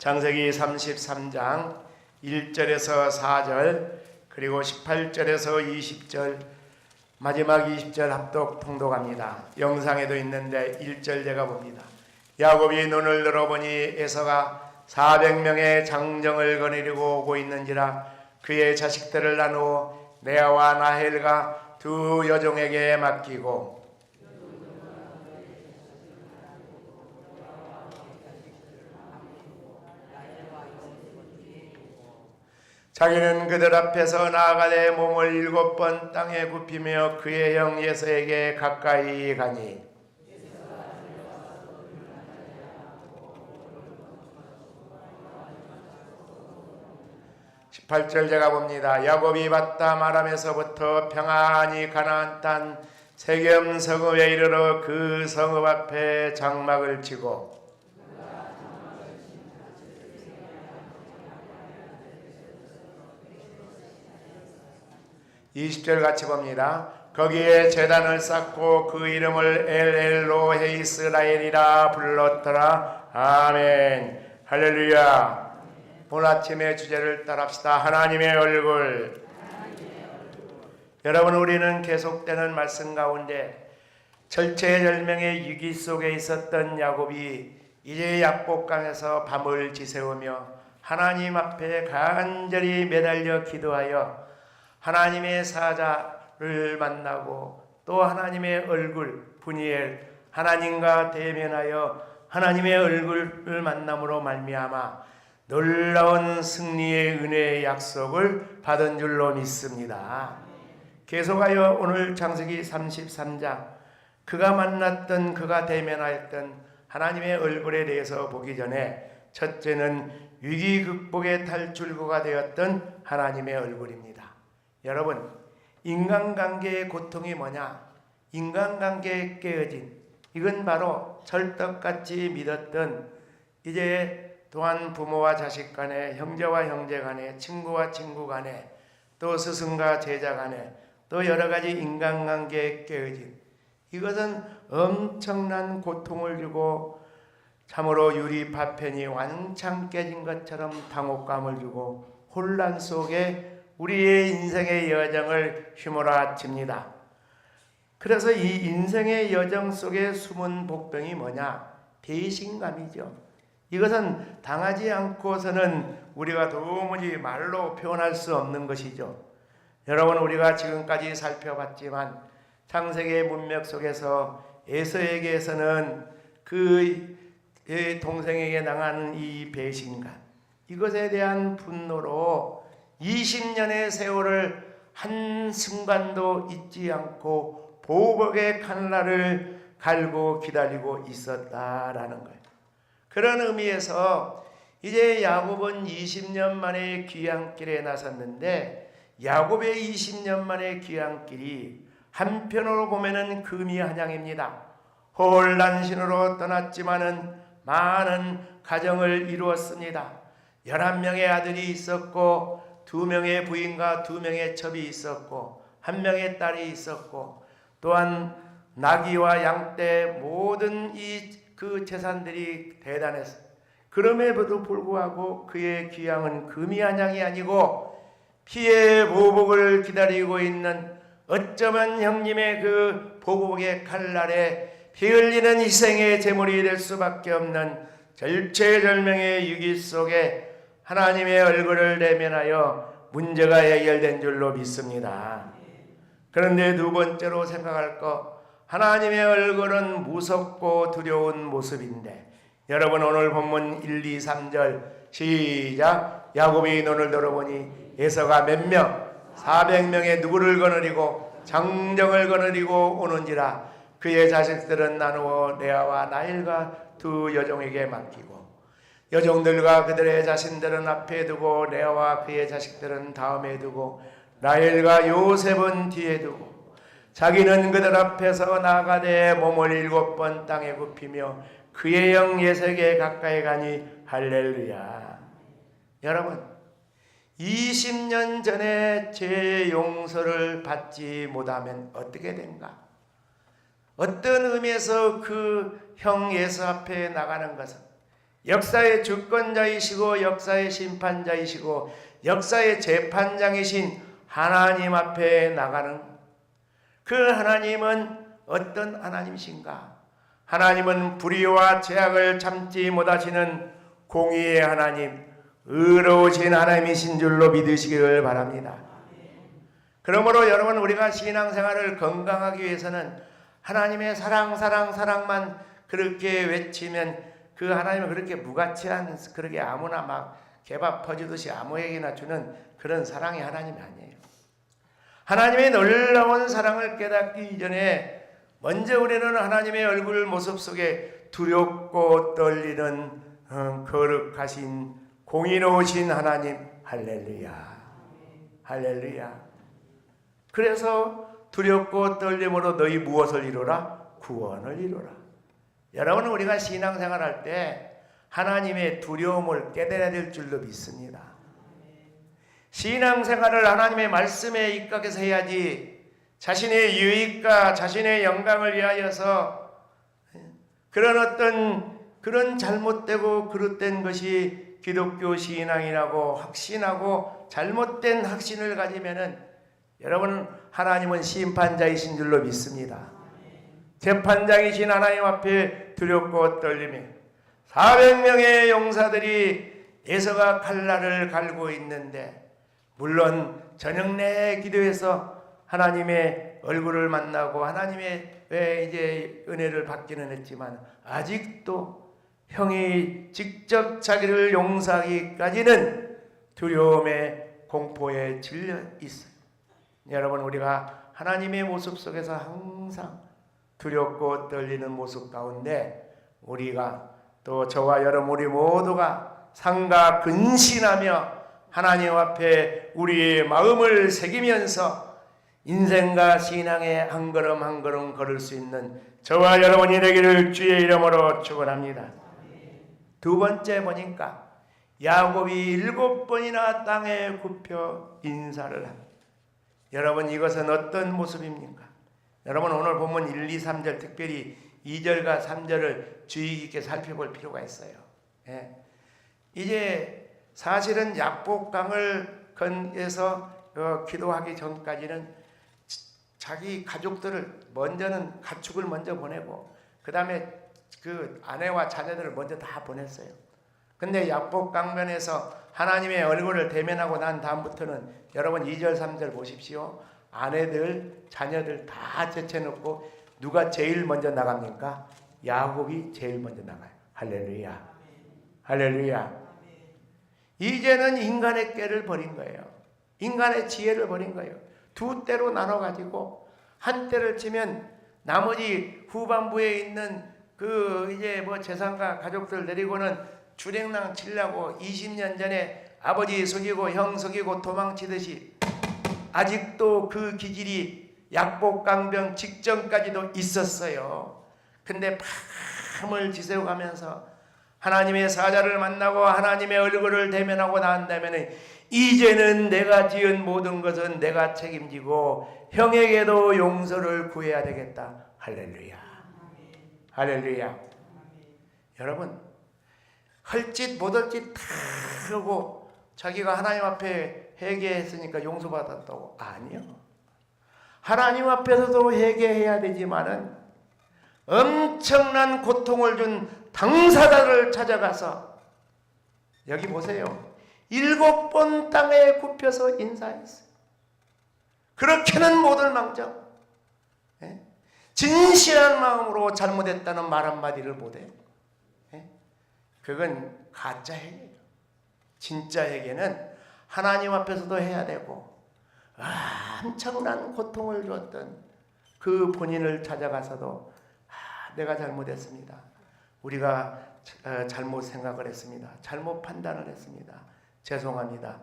장세기 33장 1절에서 4절 그리고 18절에서 20절 마지막 20절 합독 통독합니다. 영상에도 있는데 1절 제가 봅니다. 야곱이 눈을 들어보니 에서가 400명의 장정을 거느리고 오고 있는지라 그의 자식들을 나누어 레아와 나헬과 두 여종에게 맡기고 자기는 그들 앞에서 나아가되 몸을 일곱 번 땅에 굽히며 그의 형 예서에게 가까이 가니 18절 제가 봅니다. 야곱이 봤다 말하면서부터 평안히 가나안 땅 세겜 성읍에 이르러 그 성읍 앞에 장막을 치고 20절 같이 봅니다. 거기에 재단을 쌓고 그 이름을 엘엘로 헤이스라엘이라 불렀더라. 아멘. 할렐루야. 오늘 아침의 주제를 따라합시다. 하나님의 얼굴. 여러분 우리는 계속되는 말씀 가운데 절체절명의 위기 속에 있었던 야곱이 이제 약복강에서 밤을 지새우며 하나님 앞에 간절히 매달려 기도하여 하나님의 사자를 만나고 또 하나님의 얼굴 분이엘 하나님과 대면하여 하나님의 얼굴을 만남으로 말미암아 놀라운 승리의 은혜의 약속을 받은 줄로 믿습니다. 계속하여 오늘 장세기 33장 그가 만났던 그가 대면하였던 하나님의 얼굴에 대해서 보기 전에 첫째는 위기 극복의 탈출구가 되었던 하나님의 얼굴입니다. 여러분, 인간관계의 고통이 뭐냐? 인간관계에 깨어진 이건 바로 철떡같이 믿었던 이제 또한 부모와 자식 간에 형제와 형제 간에 친구와 친구 간에 또 스승과 제자 간에 또 여러 가지 인간관계에 깨어진 이것은 엄청난 고통을 주고 참으로 유리 파편이 완창 깨진 것처럼 당혹감을 주고 혼란 속에 우리의 인생의 여정을 휘몰아칩니다. 그래서 이 인생의 여정 속에 숨은 복병이 뭐냐? 배신감이죠. 이것은 당하지 않고서는 우리가 도무지 말로 표현할 수 없는 것이죠. 여러분 우리가 지금까지 살펴봤지만 창세기의 문맥 속에서 에서에게서는 그 동생에게 당하는 이 배신감 이것에 대한 분노로 20년의 세월을 한 순간도 잊지 않고 보복의 칼날을 갈고 기다리고 있었다라는 거예요. 그런 의미에서 이제 야곱은 20년 만에 귀향길에 나섰는데 야곱의 20년 만의 귀향길이 한편으로 보면은 금이 한양입니다. 혼란신으로 떠났지만은 많은 가정을 이루었습니다. 11명의 아들이 있었고 두 명의 부인과 두 명의 첩이 있었고 한 명의 딸이 있었고 또한 나귀와 양떼 모든 이 그 재산들이 대단했어. 그럼에도 불구하고 그의 귀향은 금이 한양이 아니고 피의 보복을 기다리고 있는 어쩌면 형님의 그 보복의 칼날에 피 흘리는 희생의 제물이 될 수밖에 없는 절체절명의 위기 속에 하나님의 얼굴을 대면하여 문제가 해결된 줄로 믿습니다. 그런데 두 번째로 생각할 것 하나님의 얼굴은 무섭고 두려운 모습인데 여러분 오늘 본문 1, 2, 3절 시작 야곱이 눈을 들어보니 에서가 몇 명? 400명의 누구를 거느리고 장정을 거느리고 오는지라 그의 자식들은 나누어 레아와 나일과 두 여종에게 맡기고 여종들과 그들의 자신들은 앞에 두고 레아와 그의 자식들은 다음에 두고 라헬과 요셉은 뒤에 두고 자기는 그들 앞에서 나가되 몸을 일곱 번 땅에 굽히며 그의 영 예색에 가까이 가니 할렐루야. 여러분 20년 전에 제 용서를 받지 못하면 어떻게 된가? 어떤 의미에서 그 형 예수 앞에 나가는 것은 역사의 주권자이시고 역사의 심판자이시고 역사의 재판장이신 하나님 앞에 나가는 그 하나님은 어떤 하나님이신가? 하나님은 불의와 죄악을 참지 못하시는 공의의 하나님, 의로우신 하나님이신 줄로 믿으시기를 바랍니다. 그러므로 여러분 우리가 신앙생활을 건강하기 위해서는 하나님의 사랑 사랑 사랑만 그렇게 외치면 그 하나님은 그렇게 무가치한 그렇게 아무나 막 개밥 퍼주듯이 아무에게나 주는 그런 사랑이 하나님이 아니에요. 하나님의 놀라운 사랑을 깨닫기 이전에 먼저 우리는 하나님의 얼굴 모습 속에 두렵고 떨리는 어, 거룩하신 공의로우신 하나님 할렐루야. 할렐루야. 그래서 두렵고 떨림으로 너희 무엇을 이루라? 구원을 이루라 여러분 우리가 신앙생활 할 때 하나님의 두려움을 깨달아야 될 줄로 믿습니다 신앙생활을 하나님의 말씀에 입각해서 해야지 자신의 유익과 자신의 영광을 위하여서 그런 어떤 그런 잘못되고 그릇된 것이 기독교 신앙이라고 확신하고 잘못된 확신을 가지면은 여러분 하나님은 심판자이신 줄로 믿습니다. 재판장이신 하나님 앞에 두렵고 떨리며 400명의 용사들이 에서가 칼날을 갈고 있는데 물론 저녁 내 기도해서 하나님의 얼굴을 만나고 하나님의 왜 이제 은혜를 받기는 했지만 아직도 형이 직접 자기를 용서하기까지는 두려움의 공포에 질려 있어요. 여러분 우리가 하나님의 모습 속에서 항상 두렵고 떨리는 모습 가운데 우리가 또 저와 여러분 우리 모두가 상가 근신하며 하나님 앞에 우리의 마음을 새기면서 인생과 신앙의 한 걸음 한 걸음 걸을 수 있는 저와 여러분이 되기를 주의 이름으로 축원합니다. 두 번째 보니까 야곱이 일곱 번이나 땅에 굽혀 인사를 합니다. 여러분 이것은 어떤 모습입니까? 여러분 오늘 본문 1, 2, 3절 특별히 2절과 3절을 주의 깊게 살펴볼 필요가 있어요. 예. 이제 사실은 약복강을 건에서 어, 기도하기 전까지는 자기 가족들을 먼저는 가축을 먼저 보내고 그 다음에 그 아내와 자녀들을 먼저 다 보냈어요. 근데 약복 강변에서 하나님의 얼굴을 대면하고 난 다음부터는 여러분 2절 3절 보십시오. 아내들 자녀들 다 제쳐놓고 누가 제일 먼저 나갑니까? 야곱이 제일 먼저 나가요. 할렐루야. 할렐루야. 이제는 인간의 꾀를 버린 거예요. 인간의 지혜를 버린 거예요. 두 때로 나눠 가지고 한 때를 치면 나머지 후반부에 있는 그 이제 뭐 재산가 가족들 내리고는 주랭랑 치려고 20년 전에 아버지 속이고 형 속이고 도망치듯이 아직도 그 기질이 약복강병 직전까지도 있었어요. 근데 밤을 지새워가면서 하나님의 사자를 만나고 하나님의 얼굴을 대면하고 난 다음에는 이제는 내가 지은 모든 것은 내가 책임지고 형에게도 용서를 구해야 되겠다. 할렐루야. 할렐루야. 여러분 헐짓 못할 짓 다 하고 자기가 하나님 앞에 회개했으니까 용서받았다고 아니요. 하나님 앞에서도 회개해야 되지만은 엄청난 고통을 준 당사자를 찾아가서 여기 보세요. 일곱 번 땅에 굽혀서 인사했어요. 그렇게는 못할 망정. 예? 진실한 마음으로 잘못했다는 말 한마디를 못해요. 예? 그건 가짜 회개예요. 진짜 회개는 하나님 앞에서도 해야 되고 엄청난 고통을 줬던 그 본인을 찾아가서도 아, 내가 잘못했습니다. 우리가 어, 잘못 생각을 했습니다. 잘못 판단을 했습니다. 죄송합니다.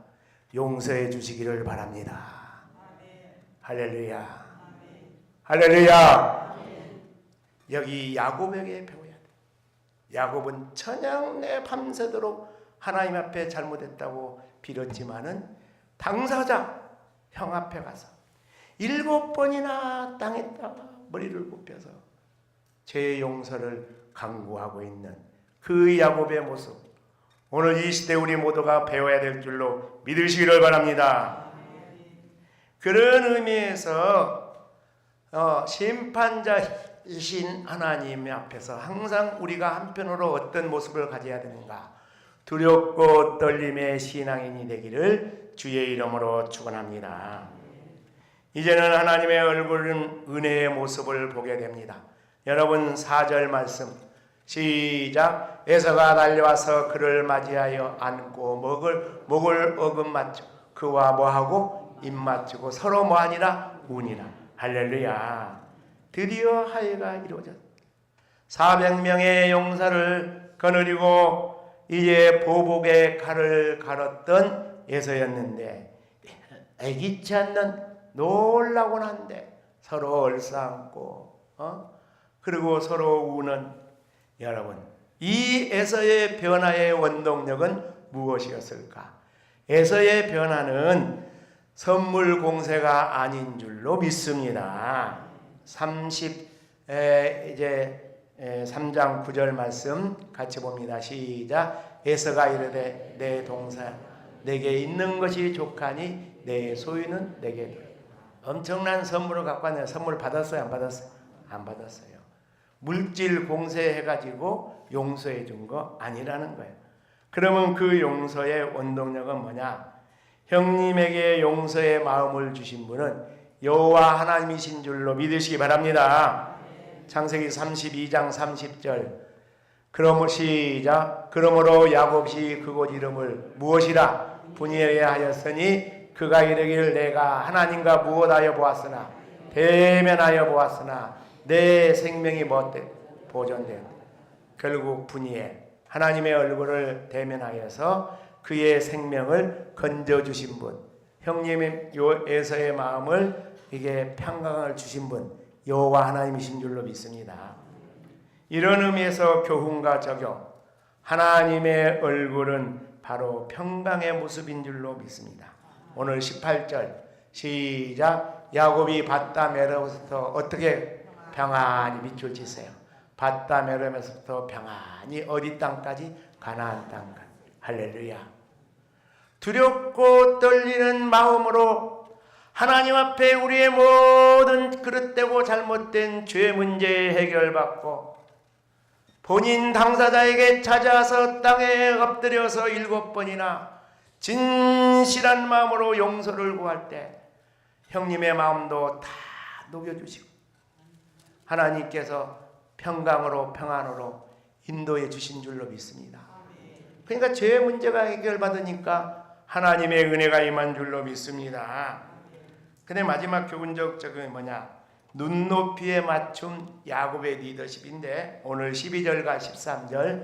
용서해 주시기를 바랍니다. 할렐루야. 할렐루야. 여기 야곱에게 배워야 돼. 야곱은 천양내 밤새도록 하나님 앞에 잘못했다고 빌었지만은 당사자 형 앞에 가서 일곱 번이나 땅에다가 머리를 굽혀서 죄 용서를 강구하고 있는 그 야곱의 모습 오늘 이 시대 우리 모두가 배워야 될 줄로 믿으시기를 바랍니다. 그런 의미에서 어, 심판자이신 하나님 앞에서 항상 우리가 한편으로 어떤 모습을 가져야 되는가 두렵고 떨림의 신앙인이 되기를 주의 이름으로 축원합니다. 이제는 하나님의 얼굴은 은혜의 모습을 보게 됩니다. 여러분 4절 말씀. 시작. 에서가 달려와서 그를 맞이하여 안고 목을 목을 어금 맞죠. 그와 뭐하고 입 맞추고 서로 뭐하니라? 우니라. 할렐루야. 드디어 하회가 이루어졌다 400명의 용사를 거느리고 이제 보복의 칼을 갈았던 예서였는데 애기치 않는 놀라곤 한데 서로 얼싸안고 어? 그리고 서로 우는 여러분 이 에서의 변화의 원동력은 무엇이었을까? 에서의 변화는 선물 공세가 아닌 줄로 믿습니다. 30 에, 이제 에, 3장 9절 말씀 같이 봅니다. 시작. 에서가 이르되 내 동사 내게 있는 것이 족하니 내 소유는 내게 돼. 엄청난 선물을 갖고 왔네요. 선물 받았어요? 안 받았어요? 안 받았어요. 물질 공세해 가지고 용서해 준 거 아니라는 거예요. 그러면 그 용서의 원동력은 뭐냐? 형님에게 용서의 마음을 주신 분은 여호와 하나님이신 줄로 믿으시기 바랍니다. 창세기 32장 30절. 그러므로 시작. 그러므로 야곱이 그곳 이름을 무엇이라 분이어야 하였으니 그가 이르기를 내가 하나님과 무엇하여 보았으나 대면하여 보았으나 내 생명이 뭐때 보존된 결국 분이에 하나님의 얼굴을 대면하여서 그의 생명을 건져 주신 분 형님의 요에서의 마음을 이게 평강을 주신 분 여호와 하나님이신 줄로 믿습니다. 이런 의미에서 교훈과 적용 하나님의 얼굴은 바로 평강의 모습인 줄로 믿습니다. 오늘 18절 시작 야곱이 바다 메로부터 어떻게 평안히 밑줄 치세요. 바다 메로면서부터 평안히 어디 땅까지 가나안 땅까지 할렐루야. 두렵고 떨리는 마음으로 하나님 앞에 우리의 모든 그릇되고 잘못된 죄 문제 해결받고 본인 당사자에게 찾아서 땅에 엎드려서 일곱 번이나 진실한 마음으로 용서를 구할 때 형님의 마음도 다 녹여주시고 하나님께서 평강으로 평안으로 인도해 주신 줄로 믿습니다. 그러니까 죄 문제가 해결받으니까 하나님의 은혜가 임한 줄로 믿습니다. 근데 마지막 교훈적 적용이 뭐냐? 눈높이에 맞춤 야곱의 리더십인데 오늘 12절과 13절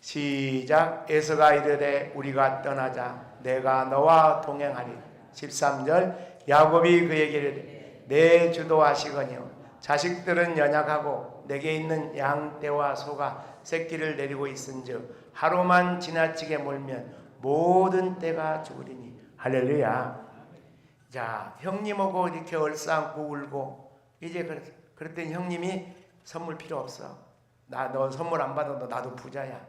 시작. 에서가 이르되 우리가 떠나자. 내가 너와 동행하리. 13절. 야곱이 그에게 이르되 내 주도하시거니와 자식들은 연약하고 내게 있는 양떼와 소가 새끼를 내리고 있은즉 하루만 지나치게 몰면 모든 때가 죽으리니. 할렐루야. 자 형님하고 이렇게 얼싸안고 울고 이제 그랬, 그랬더니 형님이 선물 필요 없어. 나 너 선물 안 받아도 나도 부자야.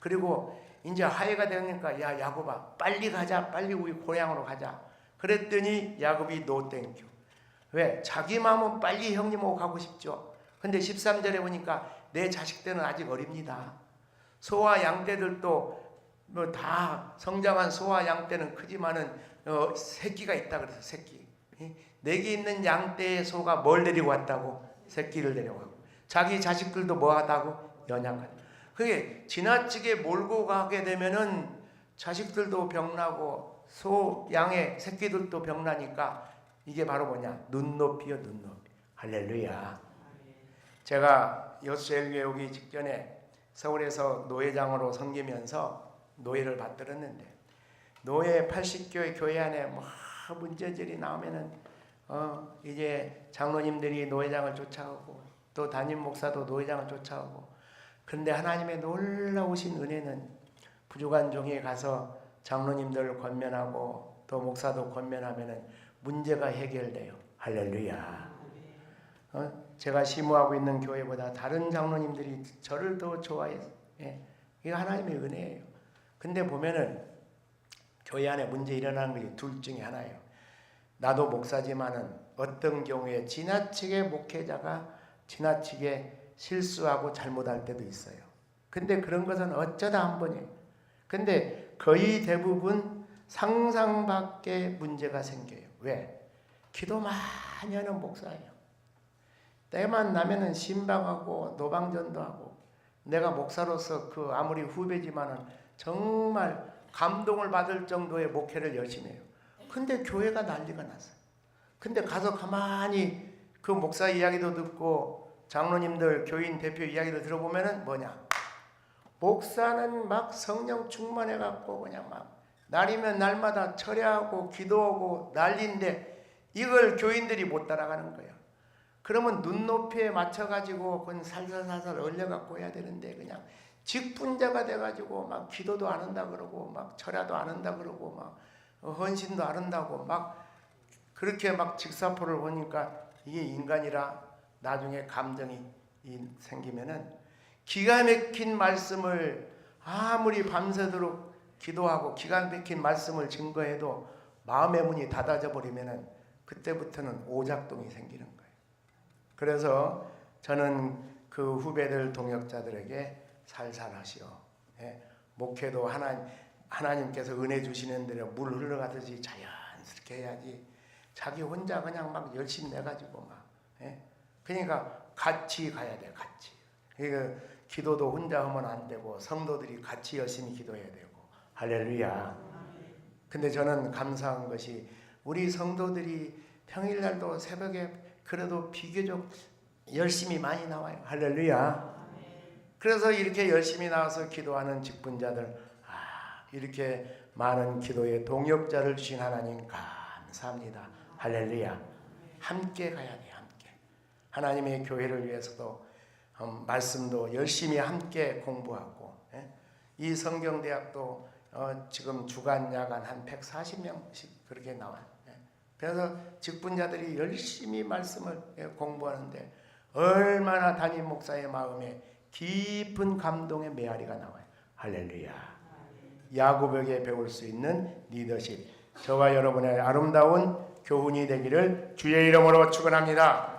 그리고 이제 하해가 되니까 야 야곱아 빨리 가자 빨리 우리 고향으로 가자. 그랬더니 야곱이 노 땡큐. 왜? 자기 마음은 빨리 형님하고 가고 싶죠. 근데 13절에 보니까 내 자식들은 아직 어립니다. 소와 양떼들도 뭐 다 성장한 소와 양떼는 크지만은 어, 새끼가 있다 그래서 새끼. 내게 있는 양떼의 소가 뭘 데리고 왔다고? 새끼를 데려가고. 자기 자식들도 뭐 하다고? 연약하다. 그게 지나치게 몰고 가게 되면은 자식들도 병나고 소, 양의 새끼들도 병나니까 이게 바로 뭐냐? 눈높이요, 눈높이. 할렐루야. 제가 여수엘교회 오기 직전에 서울에서 노회장으로 섬기면서 노예를 받들었는데 노예 80교회 교회 안에 뭐 문제들이 나오면은 어 이제 장로님들이 노회장을 쫓아오고 또 담임 목사도 노회장을 쫓아오고 그런데 하나님의 놀라우신 은혜는 부족한 종에 가서 장로님들을 권면하고 또 목사도 권면하면은 문제가 해결돼요. 할렐루야. 어? 제가 심호하고 있는 교회보다 다른 장로님들이 저를 더 좋아해서 예. 이거 하나님의 은혜예요. 근데 보면은 교회 안에 문제 일어나는 것이 둘 중에 하나예요. 나도 목사지만은 어떤 경우에 지나치게 목회자가 지나치게 실수하고 잘못할 때도 있어요. 근데 그런 것은 어쩌다 한 번이에요. 근데 거의 대부분 상상 밖의 문제가 생겨요. 왜? 기도 많이 하는 목사예요. 때만 나면은 신방하고 노방전도 하고 내가 목사로서 그 아무리 후배지만은 정말 감동을 받을 정도의 목회를 열심히 해요. 근데 교회가 난리가 났어요. 근데 가서 가만히 그 목사 이야기도 듣고 장로님들 교인 대표 이야기도 들어보면은 뭐냐? 목사는 막 성령 충만해 갖고 그냥 막 날이면 날마다 철야하고 기도하고 난리인데 이걸 교인들이 못 따라가는 거예요. 그러면 눈높이에 맞춰 가지고 그건 살살살살 얼려 갖고 해야 되는데 그냥 직분자가 돼가지고 막 기도도 안 한다 그러고 막 철야도 안 한다 그러고 막 헌신도 안 한다고 막 그렇게 막 직사포를 보니까 이게 인간이라 나중에 감정이 이- 생기면은 기가 막힌 말씀을 아무리 밤새도록 기도하고 기가 막힌 말씀을 증거해도 마음의 문이 닫아져 버리면은 그때부터는 오작동이 생기는 거예요. 그래서 저는 그 후배들 동역자들에게 살살하시오. 예, 목회도 하나 하나님께서 은혜 주시는 대로 물 흘러가듯이 자연스럽게 해야지. 자기 혼자 그냥 막 열심히 내 가지고 막. 예? 그러니까 같이 가야 돼, 같이. 그러니까 기도도 혼자 하면 안 되고 성도들이 같이 열심히 기도해야 되고. 할렐루야. 근데 저는 감사한 것이 우리 성도들이 평일날도 새벽에 그래도 비교적 열심히 많이 나와요. 할렐루야. 그래서 이렇게 열심히 나와서 기도하는 직분자들, 아, 이렇게 많은 기도에 동역자를 주신 하나님 감사합니다. 할렐루야. 함께 가야 돼, 함께. 하나님의 교회를 위해서도 음, 말씀도 열심히 함께 공부하고, 예? 이 성경대학도 어, 지금 주간 야간 한 140명씩 그렇게 나와요. 예. 그래서 직분자들이 열심히 말씀을 예, 공부하는데 얼마나 담임 목사의 마음에 깊은 감동의 메아리가 나와요. 할렐루야. 야곱에게 배울 수 있는 리더십. 저와 여러분의 아름다운 교훈이 되기를 주의 이름으로 축원합니다.